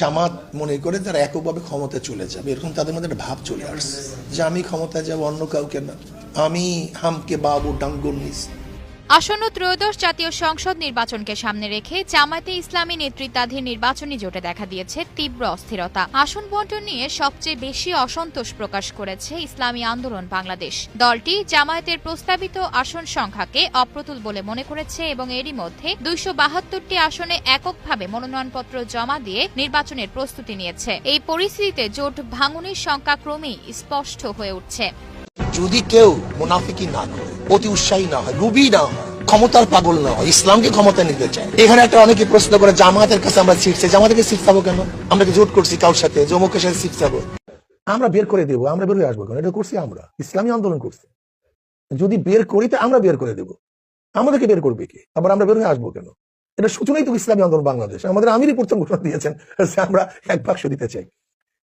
জামাত মনে করে তারা এককভাবে ক্ষমতা চলে যাবে। এরকম তাদের মধ্যে একটা ভাব চলে আসছে যে আমি ক্ষমতা যাব, অন্য কাউকে না। আমি হামকে বাবু ডাঙ্গুন্নিস আসন্ন ত্রয়োদশ জাতীয় সংসদ নির্বাচনকে সামনে রেখে জামায়াতে ইসলামী নেতৃত্বাধীন নির্বাচনী জোটে দেখা দিয়েছে তীব্র অস্থিরতা। আসন বন্টন নিয়ে সবচেয়ে বেশি অসন্তোষ প্রকাশ করেছে ইসলামী আন্দোলন বাংলাদেশ। দলটি জামায়াতের প্রস্তাবিত আসন সংখ্যাকে অপ্রতুল বলে মনে করেছে এবং এরই মধ্যে দুইশো বাহাত্তরটি আসনে এককভাবে মনোনয়নপত্র জমা দিয়ে নির্বাচনের প্রস্তুতি নিয়েছে। এই পরিস্থিতিতে জোট ভাঙনের সংখ্যা ক্রমেই স্পষ্ট হয়ে উঠছে। যদি কেউ মুনাফিকি না করে, অতি উৎসাহী না হয়, রুবি না হয়, ক্ষমতার পাগল না হয়, ইসলামকে ক্ষমতা নিতে চায়। এখানে একটা অনেকে প্রশ্ন করে জামাতের কাছে আমরা সিট চাই জামাতের সিট কেন? আমরা কি জোট করছি কারোর সাথে? জমুকের সাথে সিট আমরা বের করে দেবো, আমরা বের হয়ে আসব কেন? এটা করছি আমরা। ইসলামী আন্দোলন করছি। যদি বের করি, তো আমরা বের করে দেবো। আমাদেরকে বের করবে কি? আবার আমরা বের হয়ে আসব কেন? এটা সূচনাই তো ইসলামী আন্দোলন বাংলাদেশ। আমাদের আমিরই প্রথম ঘোষণা দিয়েছেন আমরা এক বাক্স দিতে চাই।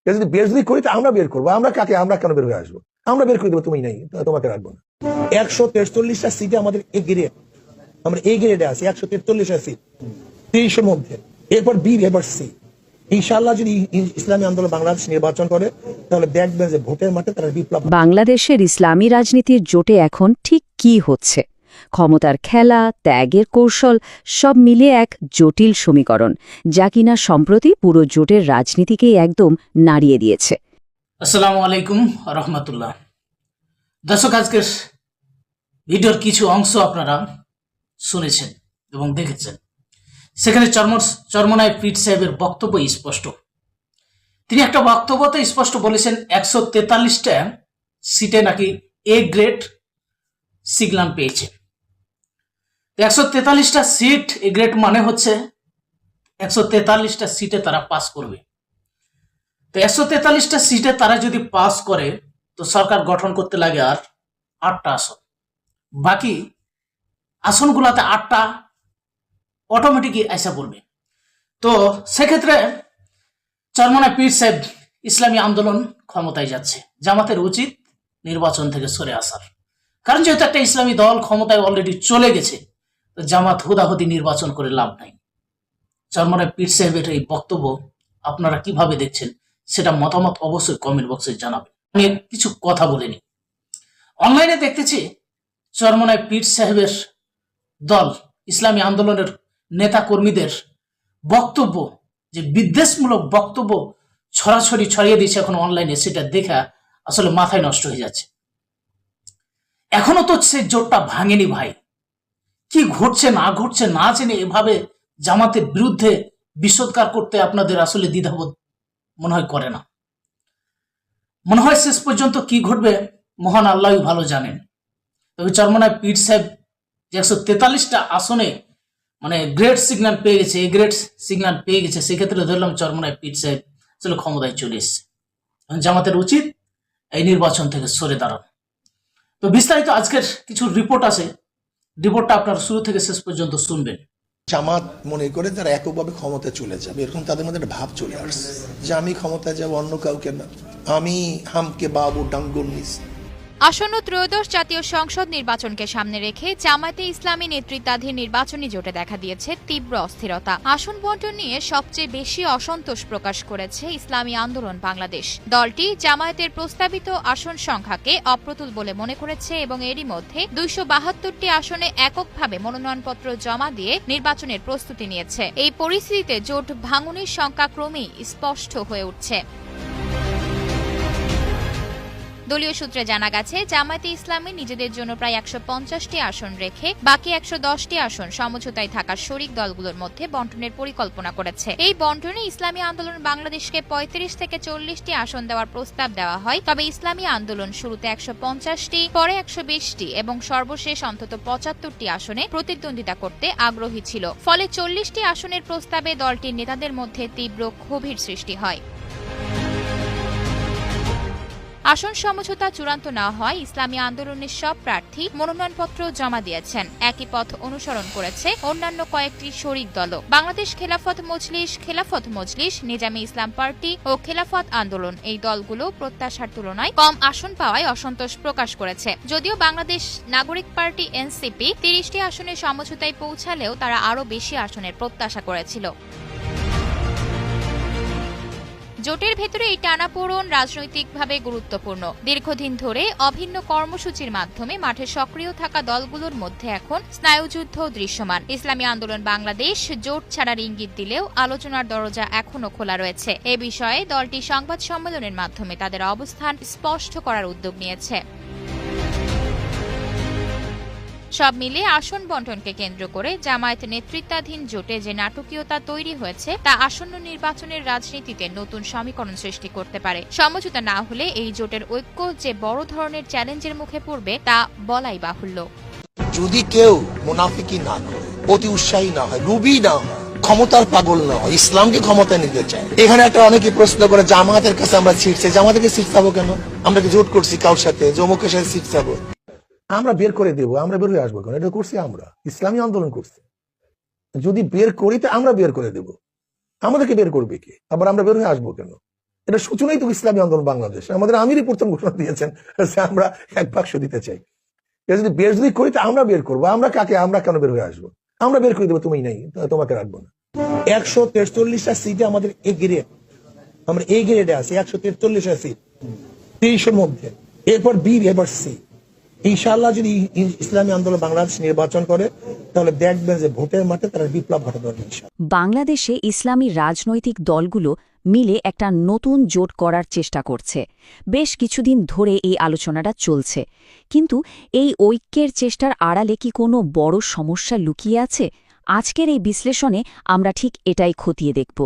যদি বের যদি করি, তো আমরা বের করব। আমরা কাকে? আমরা কেন বের হয়ে আসব? আমরা বের করে দেবো, তুমি নাই তোমাকে রাখব না। একশো তেরচল্লিশটা সিটে আমাদের এ গ্রেড আমরা এ গ্রেডে আছি, একশো তেরচল্লিশটা সিট তিরিশের মধ্যে, এরপর বি এরপর সি বাংলাদেশের ইসলামী রাজনীতির জোটে এখন ঠিক কি হচ্ছে? ক্ষমতার খেলা, ত্যাগের কৌশল, সব মিলে এক জটিল সমীকরণ, যা কিনা সম্প্রতি পুরো জোটের রাজনীতিকেই একদম নাড়িয়ে দিয়েছে। আসসালামু আলাইকুম রহমতুল্লাহ। দর্শক, আজকের ভিডিওর কিছু অংশ আপনারা শুনেছেন এবং দেখেছেন। সেখানে চর্ম চর্মনায় পীর সাহেবের বক্তব্য স্পষ্ট। তিনি একটা বক্তব্যতে স্পষ্ট বলেছেন, একশো তেতাল্লিশটা সিটে নাকি এ গ্রেড সিগনাল পেয়েছে। একশো তেতাল্লিশটা সিট এ গ্রেড মানে হচ্ছে, একশো তেতাল্লিশটা সিটে তারা পাস করবে। তো একশো তেতাল্লিশটা সিটে তারা যদি পাস করে, তো সরকার গঠন করতে লাগে আর আটটা আসন। বাকি আসনগুলোতে আটটা অটোমেটিকই আইসা পড়বে তো সেক্ষেত্রে চরমনা পীর সাহেব ইসলামী আন্দোলন ক্ষমতায় যাচ্ছে। জামাতের উচিত নির্বাচন থেকে সরে আসার। কারণ যেহেতু একটা ইসলামী দল ক্ষমতায় অলরেডি চলে গেছে জামাত হুদাহুদি নির্বাচন করে লাভ নাই। চরমনায় পীর সাহেবের এই বক্তব্য আপনারা কীভাবে দেখছেন? সেটা মতামত অবশ্যই কমেন্ট বক্সে জানাবেন আমি কিছু কথা বলে নিই অনলাইনে দেখতেছি চরমনায় পীর সাহেবের দল, ইসলামী আন্দোলনের নেতা কর্মীদের বক্তব্য, যে বিদ্বেষমূলক বক্তব্য ছড়াছড়ি ছড়িয়ে দিয়েছে এখন অনলাইনে সেটা দেখা আসলে মাথায় নষ্ট হয়ে যাচ্ছে। এখনও তো সে জোটটা ভাঙেনি ভাই। কি ঘটছে, না ঘটছে, না জেনে এভাবে জামাতের বিরুদ্ধে বিষোদ্গার করতে আপনাদের আসলে দ্বিধাবোধ মনে হয় করে না। মনে হয় শেষ পর্যন্ত কি ঘটবে, মহান আল্লাহ ভালো জানেন। তবে চরমনায় পীর সাহেব যে একশো তেতাল্লিশটা আসনে মানে গ্রেট সিগন্যাল পেয়ে গেছে, এই গ্রেট সিগন্যাল পেয়ে গেছে, সেক্ষেত্রে ধরলাম চরমনায় পীর সাহেব আসলে ক্ষমতায় চলে এসছে। জামাতের উচিত এই নির্বাচন থেকে সরে দাঁড়ানো। তো বিস্তারিত আজকের কিছু রিপোর্ট আছে। রিপোর্টটা আপনার শুরু থেকে শেষ পর্যন্ত শুনবেন। জামাত মনে করে তারা এককভাবে ক্ষমতা চলে যাবে। এরকম তাদের মধ্যে একটা ভাব চলে আসছে যে আমি ক্ষমতায় যাব, অন্য কাউকে না। আমি হামকে বাবু ডাঙ্গুন্নিস আসন্ন ত্রয়োদশ জাতীয় সংসদ নির্বাচনকে সামনে রেখে জামায়াতে ইসলামী নেতৃত্বাধীন নির্বাচনী জোটে দেখা দিয়েছে তীব্র অস্থিরতা। আসন বন্টন নিয়ে সবচেয়ে বেশি অসন্তোষ প্রকাশ করেছে ইসলামী আন্দোলন বাংলাদেশ। দলটি জামায়াতের প্রস্তাবিত আসন সংখ্যাকে অপ্রতুল বলে মনে করেছে এবং এরই মধ্যে দুইশো বাহাত্তরটি আসনে এককভাবে মনোনয়নপত্র জমা দিয়ে নির্বাচনের প্রস্তুতি নিয়েছে। এই পরিস্থিতিতে জোট ভাঙনের সংখ্যা ক্রমেই স্পষ্ট হয়ে উঠছে। দলীয় সূত্রে জানা গেছে, জামায়াতে ইসলামী নিজেদের জন্য প্রায় একশো পঞ্চাশটি আসন রেখে বাকি একশো দশটি আসন সমঝোতায় থাকা শরিক দলগুলোর মধ্যে বন্টনের পরিকল্পনা করেছে। এই বন্টনে ইসলামী আন্দোলন বাংলাদেশকে পঁয়ত্রিশ থেকে চল্লিশটি আসন দেওয়ার প্রস্তাব দেওয়া হয়, তবে ইসলামী আন্দোলন শুরুতে একশো পঞ্চাশটি, পরে একশো বিশটি এবং সর্বশেষ অন্তত পঁচাত্তরটি আসনে প্রতিদ্বন্দ্বিতা করতে আগ্রহী ছিল। ফলে চল্লিশটি আসনের প্রস্তাবে দলটির নেতাদের মধ্যে তীব্র ক্ষোভের সৃষ্টি হয়। আসন সমঝোতা চূড়ান্ত না হয়, ইসলামী আন্দোলনের সব প্রার্থী মনোনয়নপত্র জমা দিয়েছেন। একই পথ অনুসরণ করেছে অন্যান্য কয়েকটি শরিক দলও। বাংলাদেশ খেলাফত মজলিস খেলাফত মজলিস, নিজামী ইসলাম পার্টি ও খেলাফত আন্দোলন এই দলগুলো প্রত্যাশার তুলনায় কম আসন পাওয়ায় অসন্তোষ প্রকাশ করেছে। যদিও বাংলাদেশ নাগরিক পার্টি এনসিপি তিরিশটি আসনে সমঝোতায় পৌঁছালেও তারা আরও বেশি আসনের প্রত্যাশা করেছিল। জোটের ভেতরে এই টানাপোড়ন রাজনৈতিকভাবে গুরুত্বপূর্ণ। দীর্ঘদিন ধরে অভিন্ন কর্মসূচির মাধ্যমে মাঠে সক্রিয় থাকা দলগুলোর মধ্যে এখন স্নায়ুযুদ্ধ দৃশ্যমান। ইসলামী আন্দোলন বাংলাদেশ জোট ছাড়ার ইঙ্গিত দিলেও আলোচনার দরজা এখনও খোলা রয়েছে। এ বিষয়ে দলটি সংবাদ সম্মেলনের মাধ্যমে তাদের অবস্থান স্পষ্ট করার উদ্যোগ নিয়েছে। সব মিলিয়ে আসন বন্টনকে কেন্দ্র করে জামায়াত নেতৃত্বাধীন জোটে যে নাটকীয়তা তৈরি হয়েছে, তা আসন্ন নির্বাচনের রাজনীতিতে নতুন সমীকরণ সৃষ্টি করতে পারে। সমঝোতা না হলে এই জোটের ঐক্য যে বড় ধরনের চ্যালেঞ্জের মুখে পড়বে, তা বলাই বাহুল্য। যদি কেউ মুনাফিকি না করে, অতি উৎসাহী না হয়, রুবি না হয়, ক্ষমতার পাগল না হয়, ইসলামকে ক্ষমতা নিতে চায়, এখানে একটা অনেকে প্রশ্ন করে জামাতের কাছে আমরা ছিটছে জামাতের সিট চাবো কেন? আমরা কি জোট করছি কারোর সাথে? জমুকের সাথে সিট চাবো? আমরা বের করে দেবো, আমরা বের হয়ে আসব কেন? এটা করছি আমরা। ইসলামী আন্দোলন করছি। যদি বের করি, তো আমরা বের করে দেব। আমাদেরকে বের করবে কি? আবার আমরা বের হয়ে আসব কেন? এটা সূচনাই তো ইসলামী আন্দোলন বাংলাদেশ। আমাদের আমিরই প্রথম ঘোষণা দিয়েছেন আমরা এক বাক্স দিতে চাই। এটা যদি বের যদি করি, তো আমরা বের করব। আমরা কাকে? আমরা কেন বের হয়ে আসব? আমরা বের করে দেবো, তুমি নাই। তোমাকে রাখব না। একশো তেরচল্লিশটা সিটে আমাদের এ গ্রেড আমরা এই গ্রেডে আছি, একশো তেরচল্লিশটা সিট। তিরিশের মধ্যে। এরপর বি, এরপর সি। ইনশাআল্লাহ যদি ইসলামী আন্দোলন বাংলাদেশ নির্বাচন করে, তাহলে দেখবেন যে ভোটের মাঠে তারা বিপ্লব পারবে বাংলাদেশে ইসলামী রাজনৈতিক দলগুলো মিলে একটা নতুন জোট করার চেষ্টা করছে। বেশ কিছুদিন ধরে এই আলোচনাটা চলছে। কিন্তু এই ঐক্যের চেষ্টার আড়ালে কি কোনো বড় সমস্যা লুকিয়ে আছে? আজকের এই বিশ্লেষণে আমরা ঠিক এটাই খতিয়ে দেখব।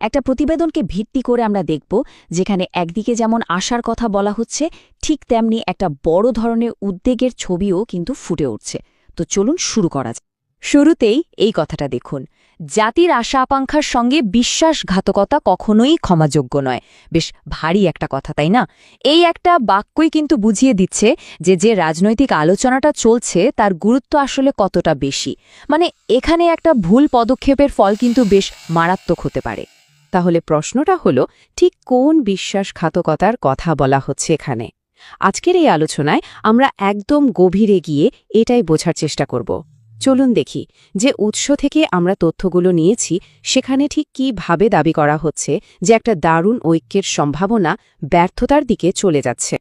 একটা প্রতিবেদনকে ভিত্তি করে আমরা দেখব যেখানে একদিকে যেমন আশার কথা বলা হচ্ছে, ঠিক তেমনি একটা বড় ধরনের উদ্বেগের ছবিও কিন্তু ফুটে উঠছে। তো চলুন শুরু করা যাক। শুরুতেই এই কথাটা দেখুন। জাতির আশা আকাঙ্ক্ষার সঙ্গে বিশ্বাসঘাতকতা কখনোই ক্ষমাযোগ্য নয়। বেশ ভারী একটা কথা, তাই না? এই একটা বাক্যই কিন্তু বুঝিয়ে দিচ্ছে যে যে রাজনৈতিক আলোচনাটা চলছে, তার গুরুত্ব আসলে কতটা বেশি। মানে এখানে একটা ভুল পদক্ষেপের ফল কিন্তু বেশ মারাত্মক হতে পারে। তাহলে প্রশ্নটা হলো, ঠিক কোন বিশ্বাসঘাতকতার কথা বলা হচ্ছে এখানে? আজকের এই আলোচনায় আমরা একদম গভীরে গিয়ে এটাই বোঝার চেষ্টা করব। চলুন দেখি যে উৎস থেকে আমরা তথ্যগুলো নিয়েছি, সেখানে ঠিক কীভাবে দাবি করা হচ্ছে যে একটা দারুণ ঐক্যের সম্ভাবনা ব্যর্থতার দিকে চলে যাচ্ছে।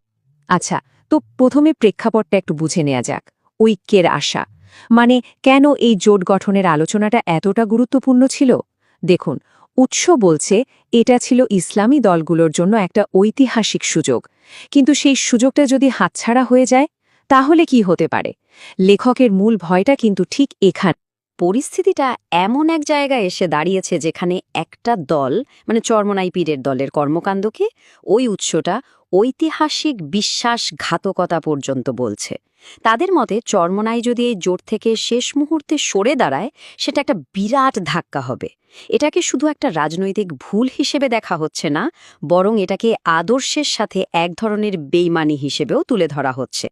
আচ্ছা তো প্রথমে প্রেক্ষাপটটা একটু বুঝে নেওয়া যাক। ঐক্যের আশা। মানে কেন এই জোট গঠনের আলোচনাটা এতটা গুরুত্বপূর্ণ ছিল? দেখুন, উৎস বলছে এটা ছিল ইসলামী দলগুলোর জন্য একটা ঐতিহাসিক সুযোগ। কিন্তু সেই সুযোগটা যদি হাতছাড়া হয়ে যায় তাহলে কি হতে পারে? লেখকের মূল ভয়টা কিন্তু ঠিক এখানে। পরিস্থিতিটা এমন এক জায়গায় এসে দাঁড়িয়েছে যেখানে একটা দল মানে চর্মনাই পীরের দলের কর্মকাণ্ডকে, ওই উৎসটা ঐতিহাসিক বিশ্বাসঘাতকতা পর্যন্ত বলছে। তাদের মতে চর্মনাই যদি এই জোট থেকে শেষ মুহূর্তে সরে দাঁড়ায়, সেটা একটা বিরাট ধাক্কা হবে। এটাকে শুধু একটা রাজনৈতিক ভুল হিসেবে দেখা হচ্ছে না, বরং এটাকে আদর্শের সাথে এক ধরনের বেইমানি হিসেবেও তুলে ধরা হচ্ছে।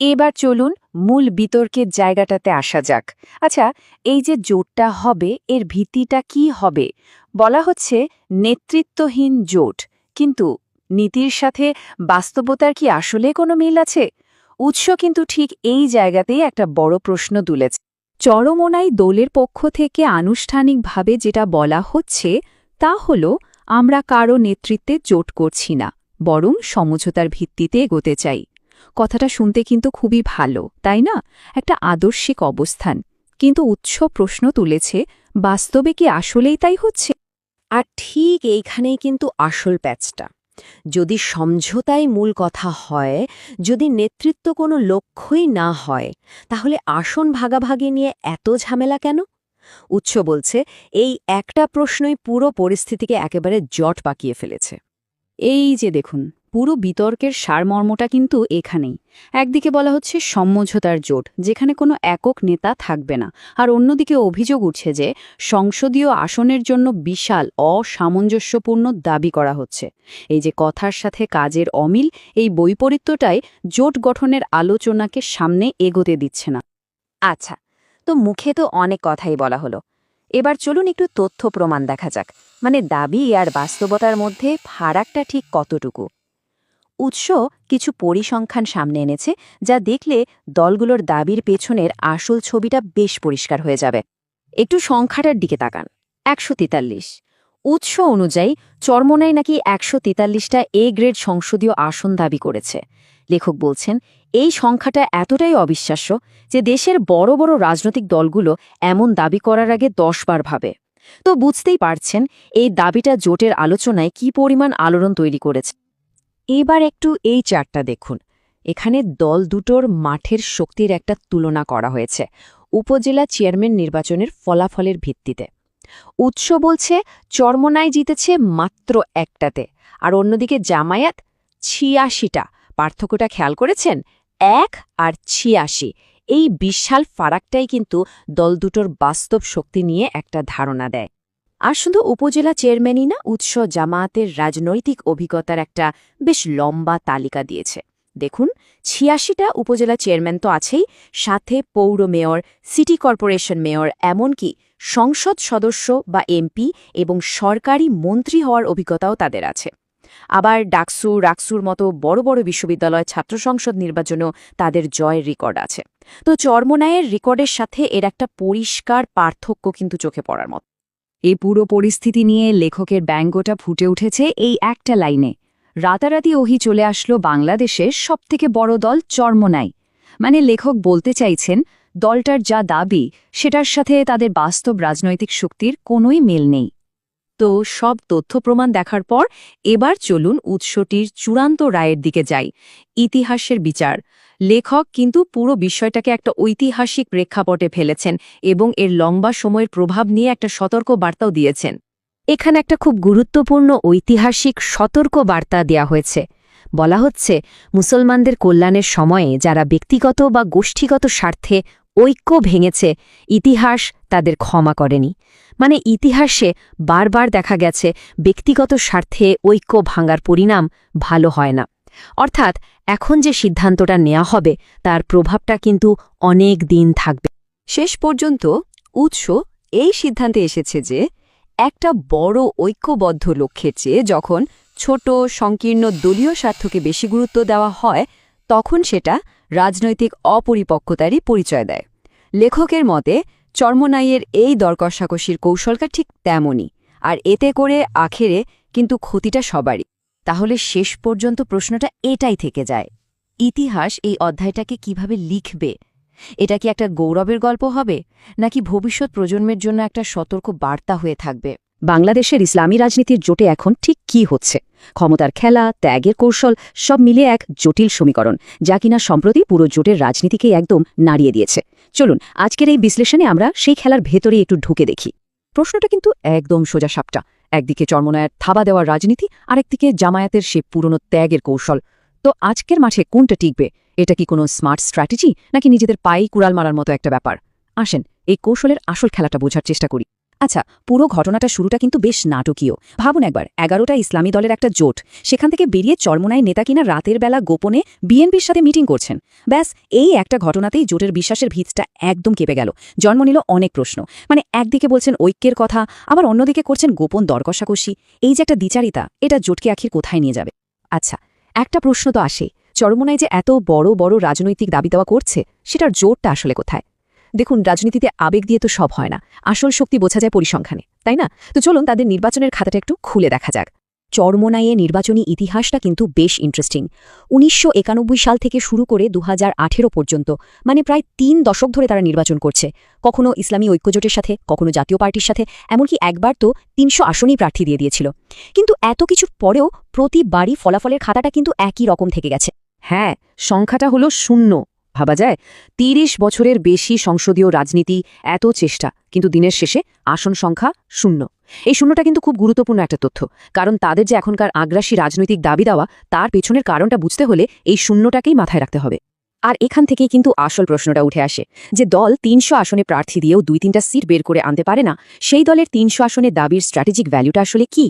এবার চলুন মূল বিতর্কের জায়গাটাতে আসা যাক। আচ্ছা এই যে জোটটা হবে, এর ভিত্তিটা কি হবে? বলা হচ্ছে নেতৃত্বহীন জোট। কিন্তু নীতির সাথে বাস্তবতার কি আসলে কোনো মিল আছে? উৎস কিন্তু ঠিক এই জায়গাতেই একটা বড় প্রশ্ন তুলেছে। চরমোনাই দোলের পক্ষ থেকে আনুষ্ঠানিকভাবে যেটা বলা হচ্ছে, তা হল আমরা কারও নেতৃত্বে জোট করছি না, বরং সমঝোতার ভিত্তিতে এগোতে চাই। কথাটা শুনতে কিন্তু খুবই ভালো, তাই না? একটা আদর্শিক অবস্থান। কিন্তু উৎস প্রশ্ন তুলেছে, বাস্তবে কি আসলেই তাই হচ্ছে? আর ঠিক এইখানেই কিন্তু আসল প্যাচটা। যদি সমঝোতাই মূল কথা হয়, যদি নেতৃত্ব কোনো লক্ষ্যই না হয়, তাহলে আসন ভাগাভাগি নিয়ে এত ঝামেলা কেন? উৎস বলছে, এই একটা প্রশ্নই পুরো পরিস্থিতিকে একেবারে জট পাকিয়ে ফেলেছে। এই যে দেখুন পুরো বিতর্কের সারমর্মটা কিন্তু এখানেই। একদিকে বলা হচ্ছে সমঝোতার জোট, যেখানে কোনো একক নেতা থাকবে না। আর অন্যদিকে অভিযোগ উঠছে যে, সংসদীয় আসনের জন্য বিশাল, অসামঞ্জস্যপূর্ণ দাবি করা হচ্ছে। এই যে কথার সাথে কাজের অমিল, এই বৈপরীত্যটাই জোট গঠনের আলোচনাকে সামনে এগোতে দিচ্ছে না। আচ্ছা তো মুখে তো অনেক কথাই বলা হলো। এবার চলুন একটু তথ্য প্রমাণ দেখা যাক। মানে দাবি আর বাস্তবতার মধ্যে ফারাকটা ঠিক কতটুকু? উৎস কিছু পরিসংখ্যান সামনে এনেছে, যা দেখলে দলগুলোর দাবির পেছনের আসল ছবিটা বেশ পরিষ্কার হয়ে যাবে। একটু সংখ্যাটার দিকে তাকান। একশো তেতাল্লিশ। উৎস অনুযায়ী চরমোনাই নাকি একশো তেতাল্লিশটা এ গ্রেড সংসদীয় আসন দাবি করেছে। লেখক বলছেন, এই সংখ্যাটা এতটাই অবিশ্বাস্য যে দেশের বড় বড় রাজনৈতিক দলগুলো এমন দাবি করার আগে দশবার ভাবে। তো বুঝতেই পারছেন, এই দাবিটা জোটের আলোচনায় কি পরিমাণ আলোড়ন তৈরি করেছে। এবার একটু এই চারটা দেখুন। এখানে দল দুটোর মাঠের শক্তির একটা তুলনা করা হয়েছে, উপজেলা চেয়ারম্যান নির্বাচনের ফলাফলের ভিত্তিতে। উৎস বলছে চরমনায় জিতেছে মাত্র একটাতে, আর অন্যদিকে জামায়াত ছিয়াশিটা। পার্থক্যটা খেয়াল করেছেন? এক আর ছিয়াশি। এই বিশাল ফারাকটাই কিন্তু দল দুটোর বাস্তব শক্তি নিয়ে একটা ধারণা দেয়। আর শুধু উপজেলা চেয়ারম্যানই না, উৎস জামায়াতের রাজনৈতিক অভিজ্ঞতার একটা বেশ লম্বা তালিকা দিয়েছে। দেখুন, ছিয়াশিটা উপজেলা চেয়ারম্যান তো আছেই, সাথে পৌর মেয়র, সিটি কর্পোরেশন মেয়র, এমনকি সংসদ সদস্য বা এমপি এবং সরকারি মন্ত্রী হওয়ার অভিজ্ঞতাও তাদের আছে। আবার ডাকসু, রাকসুর মতো বড় বড় বিশ্ববিদ্যালয় ছাত্র সংসদ নির্বাচনেও তাদের জয়ের রেকর্ড আছে। তো চর্মনায়ের রেকর্ডের সাথে এর একটা পরিষ্কার পার্থক্য কিন্তু চোখে পড়ার মতো। এই পুরো পরিস্থিতি নিয়ে লেখকের ব্যঙ্গটা ফুটে উঠেছে এই একটা লাইনে। রাতারাতি ওহি চলে আসলো বাংলাদেশের সবথেকে বড় দল চর্মনাই। মানে লেখক বলতে চাইছেন, দলটার যা দাবি, সেটার সাথে তাদের বাস্তব রাজনৈতিক শক্তির কোনোই মেল নেই। তো সব তথ্য প্রমাণ দেখার পর এবার চলুন উৎসটির চূড়ান্ত রায়ের দিকে যাই। ইতিহাসের বিচার। লেখক কিন্তু পুরো বিষয়টাকে একটা ঐতিহাসিক প্রেক্ষাপটে ফেলেছেন এবং এর লম্বা সময়ের প্রভাব নিয়ে একটা সতর্ক বার্তাও দিয়েছেন। এখানে একটা খুব গুরুত্বপূর্ণ ঐতিহাসিক সতর্ক বার্তা দেয়া হয়েছে। বলা হচ্ছে, মুসলমানদের কল্যাণের সময়ে যারা ব্যক্তিগত বা গোষ্ঠীগত স্বার্থে ঐক্য ভেঙেছে, ইতিহাস তাদের ক্ষমা করেনি। মানে ইতিহাসে বারবার দেখা গেছে, ব্যক্তিগত স্বার্থে ঐক্য ভাঙার পরিণাম ভালো হয় না। অর্থাৎ এখন যে সিদ্ধান্তটা নেওয়া হবে, তার প্রভাবটা কিন্তু অনেক দিন থাকবে। শেষ পর্যন্ত উৎস এই সিদ্ধান্তে এসেছে যে, একটা বড় ঐক্যবদ্ধ লক্ষ্যের চেয়ে যখন ছোট, সংকীর্ণ, দলীয় স্বার্থকে বেশি গুরুত্ব দেওয়া হয়, তখন সেটা রাজনৈতিক অপরিপক্কতারই পরিচয় দেয়। লেখকের মতে, চর্মনাইয়ের এই দরকষাকষির কৌশলটা ঠিক তেমনই, আর এতে করে আখেরে কিন্তু ক্ষতিটা সবারই। তাহলে শেষ পর্যন্ত প্রশ্নটা এটাই থেকে যায়। ইতিহাস এই অধ্যায়টাকে কীভাবে লিখবে? এটা কি একটা গৌরবের গল্প হবে? নাকি ভবিষ্যৎ প্রজন্মের জন্য একটা সতর্ক বার্তা হয়ে থাকবে? বাংলাদেশের ইসলামী রাজনীতির জোটে এখন ঠিক কি হচ্ছে? ক্ষমতার খেলা, ত্যাগের কৌশল, সব মিলে এক জটিল সমীকরণ, যা কিনা সম্প্রতি পুরো জোটের রাজনীতিকেই একদম নাড়িয়ে দিয়েছে। চলুন, আজকের এই বিশ্লেষণে আমরা সেই খেলার ভেতরেই একটু ঢুকে দেখি। প্রশ্নটা কিন্তু একদম সোজা সাপটা। একদিকে চর্মনায়ের থাবা দেওয়ার রাজনীতি, আরেকদিকে জামায়াতের সে পুরনো ত্যাগের কৌশল। তো আজকের মাঠে কোনটা টিকবে? এটা কি কোনো স্মার্ট স্ট্র্যাটেজি, নাকি নিজেদের পায়েই কুড়াল মারার মতো একটা ব্যাপার? আসেন, এই কৌশলের আসল খেলাটা বোঝার চেষ্টা করি। আচ্ছা পুরো ঘটনাটা শুরুটা কিন্তু বেশ নাটকীয়। ভাবুন একবার, এগারোটা ইসলামী দলের একটা জোট, সেখান থেকে বেরিয়ে চরমোনায় নেতা কিনা রাতের বেলা গোপনে বিএনপির সাথে মিটিং করছেন। ব্যাস, এই একটা ঘটনাতেই জোটের বিশ্বাসের ভিতটা একদম কেঁপে গেল। জন্ম নিল অনেক প্রশ্ন। মানে একদিকে বলছেন ঐক্যের কথা, আবার অন্যদিকে করছেন গোপন দরকষাকষি। এই যে একটা দ্বিচারিতা, এটা জোটকে আখির কোথায় নিয়ে যাবে? আচ্ছা একটা প্রশ্ন তো আসে, চরমোনায় যে এত বড় বড় রাজনৈতিক দাবি দেওয়া করছে, সেটার জোরটা আসলে কোথায়? দেখুন, রাজনীতিতে আবেগ দিয়ে তো সব হয় না। আসল শক্তি বোঝা যায় পরিসংখ্যানে, তাই না? তো চলুন তাদের নির্বাচনের খাতাটা একটু খুলে দেখা যাক। চরমোনাইয়ে নির্বাচনী ইতিহাসটা কিন্তু বেশ ইন্টারেস্টিং উনিশশো একানব্বই সাল থেকে শুরু করে দু হাজার আঠেরো পর্যন্ত মানে প্রায় তিন দশক ধরে তারা নির্বাচন করছে। কখনো ইসলামী ঐক্যজোটের সাথে, কখনো জাতীয় পার্টির সাথে, এমনকি একবার তো তিনশো আসনই প্রার্থী দিয়ে দিয়েছিল। কিন্তু এত কিছুর পরেও প্রতিবারই ফলাফলের খাতাটা কিন্তু একই রকম থেকে গেছে। হ্যাঁ সংখ্যাটা হলো শূন্য। ভাবা যায়, তিরিশ বছরের বেশি সংসদীয় রাজনীতি এত চেষ্টা, কিন্তু দিনের শেষে আসন সংখ্যা শূন্য। এই শূন্যটা কিন্তু খুব গুরুত্বপূর্ণ একটা তথ্য, কারণ তাদের যে এখনকার আগ্রাসী রাজনৈতিক দাবি দেওয়া, তার পেছনের কারণটা বুঝতে হলে এই শূন্যটাকেই মাথায় রাখতে হবে। আর এখান থেকেই কিন্তু আসল প্রশ্নটা উঠে আসে, যে দল তিনশো আসনে প্রার্থী দিয়েও দুই তিনটা সিট বের করে আনতে পারে না, সেই দলের তিনশো আসনের দাবির স্ট্র্যাটেজিক ভ্যালুটা আসলে কি?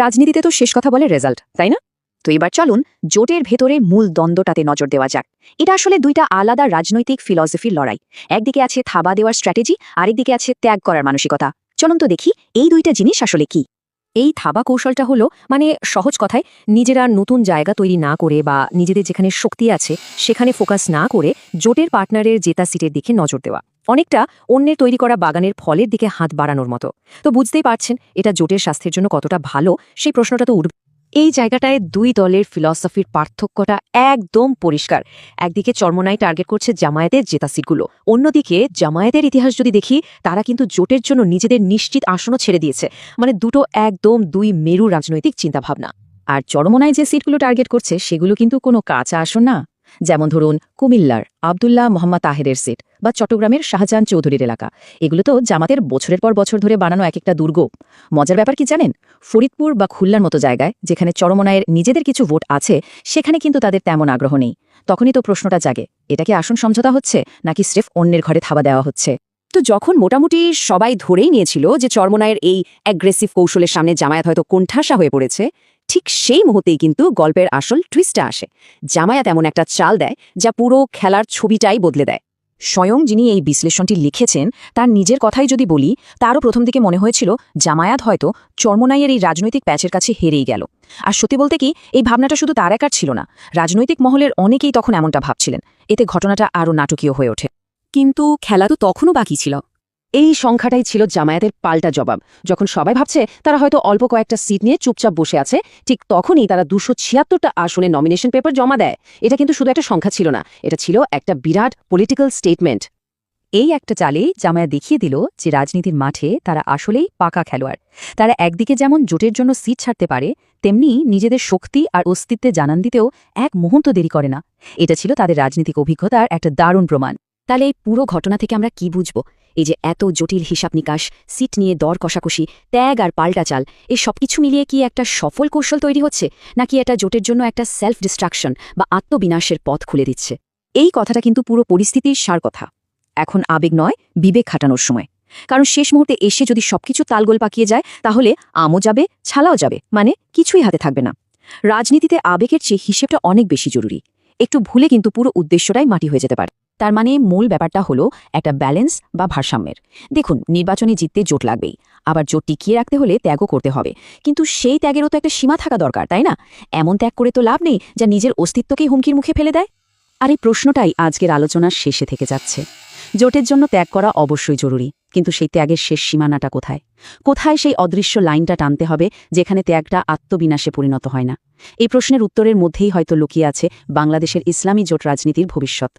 রাজনীতিতে তো শেষ কথা বলে রেজাল্ট, তাই না? তো এবার চলুন জোটের ভেতরে মূল দ্বন্দ্বটাতে নজর দেওয়া যাক। এটা আসলে দুইটা আলাদা রাজনৈতিক ফিলসফির লড়াই। একদিকে আছে থাবা দেওয়ার স্ট্র্যাটেজি, আরেকদিকে আছে ত্যাগ করার মানসিকতা। চলুন তো দেখি এই দুইটা জিনিস আসলে কি। এই থাবা কৌশলটা হলো মানে সহজ কথায়, নিজেরা নতুন জায়গা তৈরি না করে বা নিজেদের যেখানে শক্তি আছে, সেখানে ফোকাস না করে জোটের পার্টনারের জেতা সিটের দিকে নজর দেওয়া। অনেকটা অন্যের তৈরি করা বাগানের ফলের দিকে হাত বাড়ানোর মতো। তো বুঝতেই পারছেন, এটা জোটের স্বাস্থ্যের জন্য কতটা ভালো, সেই প্রশ্নটা তো উঠবে এই জায়গাটায় দুই দলের ফিলসফির পার্থক্যটা একদম পরিষ্কার। একদিকে চর্মনাই টার্গেট করছে জামায়াতের জেতা সিটগুলো। অন্যদিকে জামায়াতের ইতিহাস যদি দেখি, তারা কিন্তু জোটের জন্য নিজেদের নিশ্চিত আসনও ছেড়ে দিয়েছে। মানে দুটো একদম দুই মেরু রাজনৈতিক চিন্তাভাবনা। আর চরমনায় যে সিটগুলো টার্গেট করছে, সেগুলো কিন্তু কোনো কাঁচা আসন না। যেমন ধরুন কুমিল্লার আবদুল্লাহ মোহাম্মদ তাহেরের সিট। বা চট্টগ্রামের শাহজাহান চৌধুরীর এলাকা। এগুলো তো জামাতের বছরের পর বছর ধরে বানানো এক একটা দুর্গ। মজার ব্যাপার কি জানেন? ফরিদপুর বা খুলনার মতো জায়গায় যেখানে চরমনায়ের নিজেদের কিছু ভোট আছে, সেখানে কিন্তু তাদের তেমন আগ্রহ নেই। তখনই তো প্রশ্নটা জাগে, এটা কি আসন সমঝোতা হচ্ছে, নাকি স্রেফ অন্যের ঘরে থাবা দেওয়া হচ্ছে? তো যখন মোটামুটি সবাই ধরেই নিয়েছিল যে চরমনায়ের এই অ্যাগ্রেসিভ কৌশলের সামনে জামায়াত হয়তো কোণঠাসা হয়ে পড়েছে, ঠিক সেই মুহূর্তেই কিন্তু গল্পের আসল টুইস্টটা আসে। জামায়াত এমন একটা চাল দেয়, যা পুরো খেলার ছবিটাই বদলে দেয়। স্বয়ং যিনি এই বিশ্লেষণটি লিখেছেন, তার নিজের কথাই যদি বলি, তারও প্রথম দিকে মনে হয়েছিল, জামায়াত হয়তো চর্মনাইয়ের এই রাজনৈতিক প্যাচের কাছে হেরেই গেল। আর সত্যি বলতে কি, এই ভাবনাটা শুধু তার একার ছিল না, রাজনৈতিক মহলের অনেকেই তখন এমনটা ভাবছিলেন। এতে ঘটনাটা আরও নাটকীয় হয়ে ওঠে। কিন্তু খেলা তো তখনও বাকি ছিল। এই সংখ্যাটাই ছিল জামায়াতের পাল্টা জবাব। যখন সবাই ভাবছে তারা হয়তো অল্প কয়েকটা সিট নিয়ে চুপচাপ বসে আছে, ঠিক তখনই তারা দুশো ছিয়াত্তরটা আসনে নমিনেশন পেপার জমা দেয়। এটা কিন্তু শুধু একটা সংখ্যা ছিল না, এটা ছিল একটা বিরাট পলিটিক্যাল স্টেটমেন্ট এই একটা চালে জামায়া দেখিয়ে দিল যে রাজনীতির মাঠে তারা আসলেই পাকা খেলোয়াড়। তারা একদিকে যেমন জোটের জন্য সিট ছাড়তে পারে, তেমনি নিজেদের শক্তি আর অস্তিত্বে জানান দিতেও এক মুহূর্ত দেরি করে না। এটা ছিল তাদের রাজনৈতিক অভিজ্ঞতার একটা দারুণ প্রমাণ। তাহলে এই পুরো ঘটনা থেকে আমরা কি বুঝব? এই যে এত জটিল হিসাব নিকাশ, সিট নিয়ে দর কষাকষি, ত্যাগ আর পাল্টা চাল, এই সবকিছু মিলিয়ে কি একটা সফল কৌশল তৈরি হচ্ছে? নাকি এটা জোটের জন্য একটা সেলফ ডিস্ট্রাকশন বা আত্মবিনাশের পথ খুলে দিচ্ছে? এই কথাটা কিন্তু পুরো পরিস্থিতির সার কথা। এখন আবেগ নয়, বিবেক খাটানোর সময়। কারণ শেষ মুহূর্তে এসে যদি সবকিছু তালগোল পাকিয়ে যায়, তাহলে আমও যাবে, ছালাও যাবে মানে কিছুই হাতে থাকবে না। রাজনীতিতে আবেগের চেয়ে হিসেবটা অনেক বেশি জরুরি। একটু ভুলে কিন্তু পুরো উদ্দেশ্যটাই মাটি হয়ে যেতে পারে। তার মানে মূল ব্যাপারটা হলো একটা ব্যালেন্স বা ভারসাম্যের। দেখুন, নির্বাচনে জিততে জোট লাগবেই, আবার জোট টিকিয়ে রাখতে হলে ত্যাগও করতে হবে। কিন্তু সেই ত্যাগেরও তো একটা সীমা থাকা দরকার, তাই না? এমন ত্যাগ করে তো লাভ নেই যা নিজের অস্তিত্বকেই হুমকির মুখে ফেলে দেয়। আর এই প্রশ্নটাই আজকের আলোচনার শেষে থেকে যাচ্ছে। জোটের জন্য ত্যাগ করা অবশ্যই জরুরি, কিন্তু সেই ত্যাগের শেষ সীমানাটা কোথায়? কোথায় সেই অদৃশ্য লাইনটা টানতে হবে যেখানে ত্যাগটা আত্মবিনাশে পরিণত হয় না? এই প্রশ্নের উত্তরের মধ্যেই হয়তো লুকিয়ে আছে বাংলাদেশের ইসলামী জোট রাজনীতির ভবিষ্যৎ।